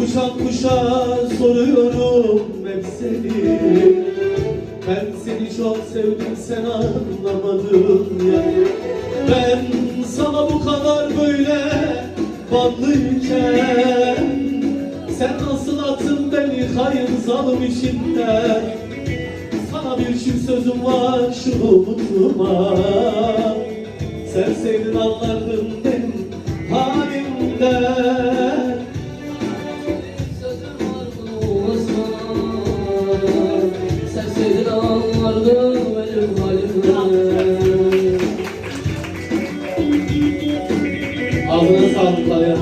Kuşak kuşa soruyorum hep seni. Ben seni çok sevdim sen anlamadın ya. Ben sana bu kadar böyle bağlıyken Sen nasıl attın beni hayır zalim içinden? Sana bir çift sözüm var şunu unutma. Sen sevdin anlardın Kaya.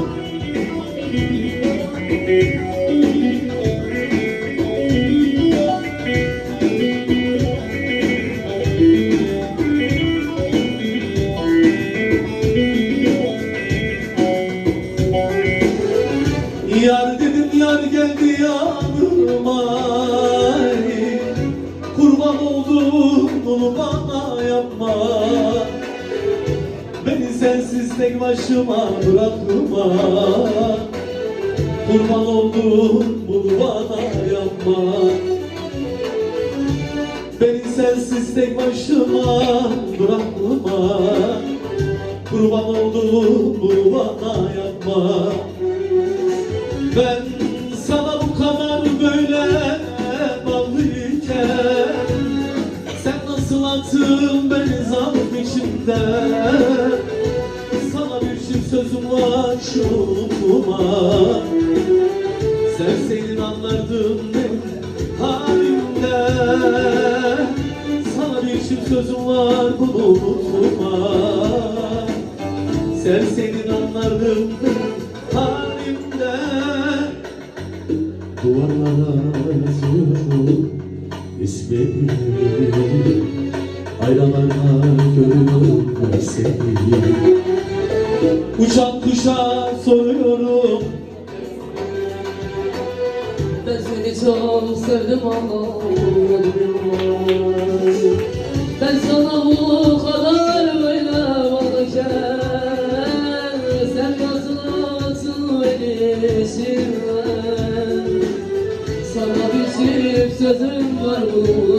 Yar dedim yar geldi yanıma Kurban oldum bunu bana yapma tek başıma bırakma Kurban oldum bunu bana yapma. Beni sensiz tek başıma bırakma Kurban oldum bunu bana yapma. Ben sana bu kadar böyle bağlıyken Sen nasıl attın beni zalim içimden sözüm var unutma Sevseydin anlardın benim halimden Sana bir çift sözüm var bunu unutma. Sevseydin anlardın benim halimden Duvarlara yazıyorum ismini Uçan kuşa soruyorum. Ben seni çok sevdim ama Ben sana bu kadar böyle bakışan Sen nasıl edilirsin Sana bir çift sözüm var bu